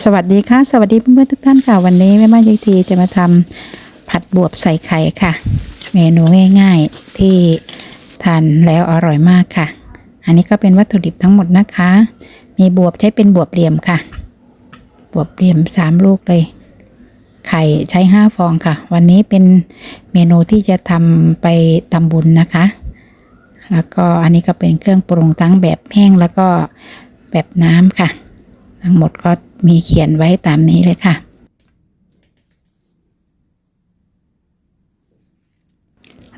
สวัสดีค่ะ สวัสดีเพื่อนๆทุกท่านค่ะ วันนี้แม่บ้านยัยทีจะมาทำผัดบวบใส่ไข่ค่ะ เมนูง่าย ๆที่ทานแล้วอร่อยมากค่ะ อันนี้ก็เป็นวัตถุดิบทั้งหมดนะคะ มีบวบใช้เป็นบวบเหลี่ยมค่ะ บวบเหลี่ยมสามลูกเลย ไข่ใช้ห้าฟองค่ะ วันนี้เป็นเมนูที่จะทำไปทำบุญนะคะ แล้วก็อันนี้ก็เป็นเครื่องปรุงทั้งแบบแห้งแล้วก็แบบน้ำค่ะ ทั้งหมดก็มีเขียนไว้ตามนี้เลยค่ะ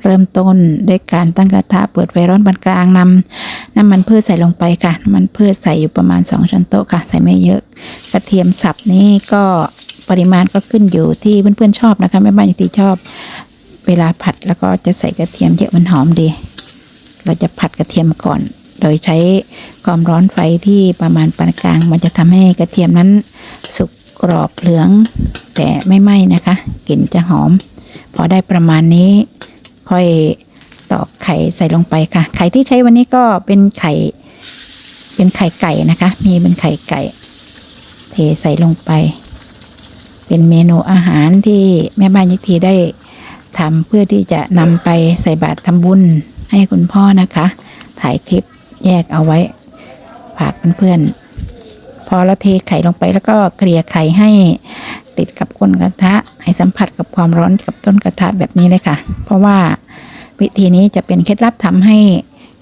เริ่มต้นด้วยการตั้งกระทะเปิดไฟร้อนปานกลางนำน้ำมันพืชใส่ลงไปค่ะ น้ำมันพืชใส่อยู่ประมาณ 2 ช้อนโต๊ะค่ะ ใส่ไม่เยอะ กระเทียมสับนี่ก็ปริมาณก็ขึ้นอยู่ที่เพื่อนๆชอบนะคะแม่บ้านที่ชอบ เวลาผัดแล้วก็จะใส่กระเทียมเยอะมันหอมดี เราจะผัดกระเทียมก่อน โดยใช้ความร้อนไฟที่ประมาณปานกลาง มันจะทำให้กระเทียมนั้นสุกกรอบเหลือง แต่ไม่ไหม้นะคะ กลิ่นจะหอม พอได้ประมาณนี้ ค่อยตอกไข่ใส่ลงไปค่ะ ไข่ที่ใช้วันนี้ก็เป็นไข่ เป็นไข่ไก่นะคะ มีเป็นไข่ไก่ เทใส่ลงไป เป็นเมนูอาหารที่แม่บ้านยิทีได้ทำเพื่อที่จะนำไปใส่บาตรทำบุญให้คุณพ่อนะคะ ถ่ายคลิป แยกเอาไว้ฝากเพื่อนๆพอเราเทไข่ลงไปแล้วก็เกลี่ยไข่ให้ติดกับก้นกระทะ ให้สัมผัสกับความร้อนกับต้นกระทะแบบนี้เลยค่ะ เพราะว่าวิธีนี้จะเป็นเคล็ดลับทำให้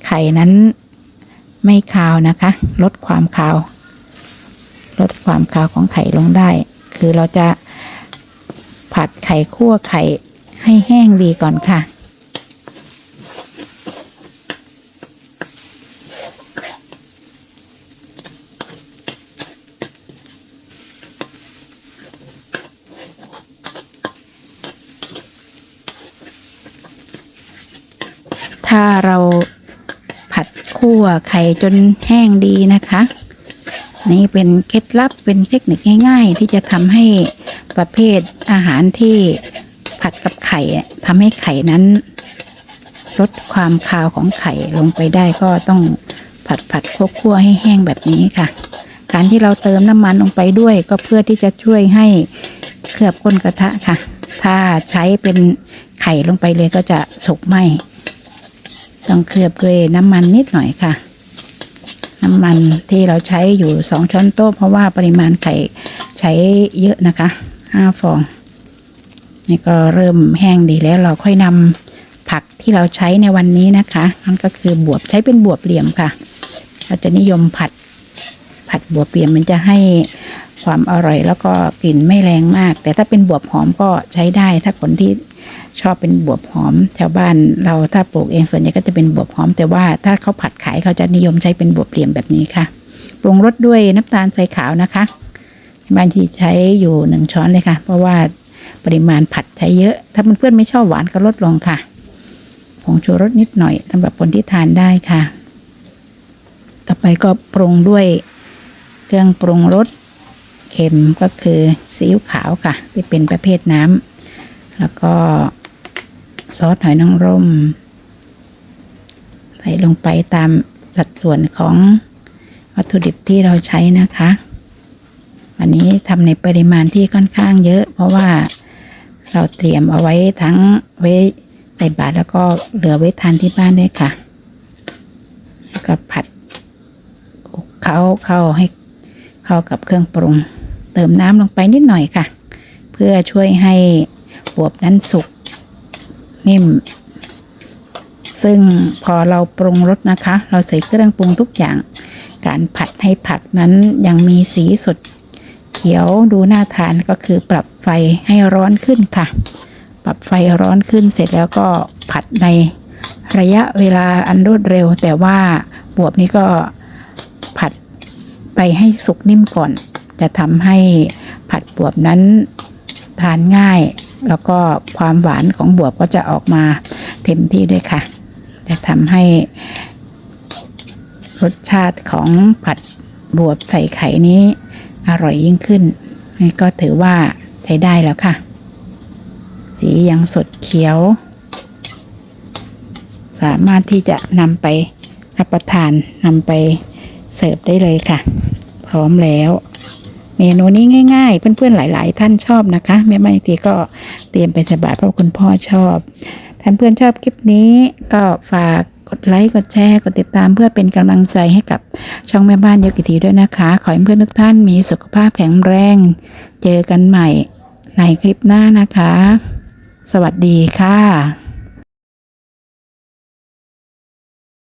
ไข่นั้นไม่คาวนะคะ ลดความคาว ลดความคาวของไข่ลงได้ คือเราจะผัดไข่คั่วไข่ให้แห้งดีก่อนค่ะ ถ้าเราผัดคั่วไข่จนแห้งดีนะคะ นี่เป็นเคล็ดลับเป็นเทคนิคง่าย ๆ ที่จะทำให้ประเภทอาหารที่ผัดกับไข่ทำให้ไข่นั้นลดความคาวของไข่ลงไปได้ก็ต้องผัดผัดคั่วๆให้แห้งแบบนี้ค่ะ การที่เราเติมน้ำมันลงไปด้วยก็เพื่อที่จะช่วยให้เคลือบก้นกระทะค่ะ ถ้าใช้เป็นไข่ลงไปเลยก็จะสุกไหม ต้องเคลือบด้วยน้ำมันนิดหน่อยค่ะ น้ำมันที่เราใช้อยู่สองช้อนโต๊ะเพราะว่าปริมาณไข่ใช้เยอะนะคะห้าฟอง นี่ก็เริ่มแห้งดีแล้วเราค่อยนำผักที่เราใช้ในวันนี้นะคะนั่นก็คือบวบใช้เป็นบวบเหลี่ยมค่ะ เราจะนิยมผัดผัดบวบเหลี่ยมมันจะให้ ความอร่อย แล้วก็กลิ่นไม่แรงมาก แต่ถ้าเป็นบวบหอมก็ใช้ได้ ถ้าคนที่ชอบเป็นบวบหอมชาวบ้านเราถ้าปลูกเองส่วนใหญ่ก็จะเป็นบวบหอม แต่ว่าถ้าเขาผัดขายเขาจะนิยมใช้เป็นบวบเหลี่ยมแบบนี้ค่ะปรุงรสด้วยน้ำตาลทรายขาวนะคะบางทีใช้อยู่หนึ่งช้อนเลยค่ะ เพราะว่าปริมาณผัดใช้เยอะ ถ้าเพื่อนๆไม่ชอบหวานก็ลดลงค่ะผงชูรสนิดหน่อยสำหรับคนที่ทานได้ค่ะ ต่อไปก็ปรุงด้วยเครื่องปรุงรส เค็มก็คือซีอิ๊วขาวค่ะ ที่เป็นประเภทน้ำแล้วก็ซอสหอยนางรม ใส่ลงไปตามสัดส่วนของวัตถุดิบที่เราใช้นะคะ วันนี้ทำในปริมาณที่ค่อนข้างเยอะ เพราะว่าเราเตรียมเอาไว้ทั้งไว้ใส่บาตรแล้วก็เหลือไว้ทานที่บ้านด้วยค่ะ แล้วก็ผัดคลุกเข้าเข้าให้เข้ากับเครื่องปรุง เติมน้ำลงไปนิดหน่อยค่ะ เพื่อช่วยให้บวบนั้นสุกนิ่ม ซึ่งพอเราปรุงรสนะคะ เราใส่เครื่องปรุงทุกอย่าง การผัดให้ผักนั้นยังมีสีสดเขียวดูน่าทานก็คือปรับไฟให้ร้อนขึ้นค่ะ ปรับไฟร้อนขึ้นเสร็จแล้วก็ผัดในระยะเวลาอันรวดเร็ว แต่ว่าบวบนี้ก็ผัดไปให้สุกนิ่มก่อน จะทำให้ผัดบวบนั้นทานง่าย แล้วก็ความหวานของบวบก็จะออกมาเต็มที่ด้วยค่ะ จะทำให้รสชาติของผัดบวบใส่ไข่นี้อร่อยยิ่งขึ้น นี่ก็ถือว่าใช้ได้แล้วค่ะ สียังสดเขียว สามารถที่จะนำไปรับประทานนำไปเสิร์ฟได้เลยค่ะ พร้อมแล้ว เมนูนี้ง่ายๆ เพื่อนๆหลาย ๆ ท่านชอบนะคะแม่ไม่ทีก็เตรียมไปสบาตรเพราะคุณพ่อชอบท่านเพื่อนชอบคลิปนี้ก็ฝากกดไลค์กดแชร์กดติดตามเพื่อเป็นกำลังใจให้กับช่องแม่บ้านยกกิทีด้วยนะคะ ขอให้เพื่อนทุกท่านมีสุขภาพแข็งแรง เจอกันใหม่ในคลิปหน้านะคะ สวัสดีค่ะ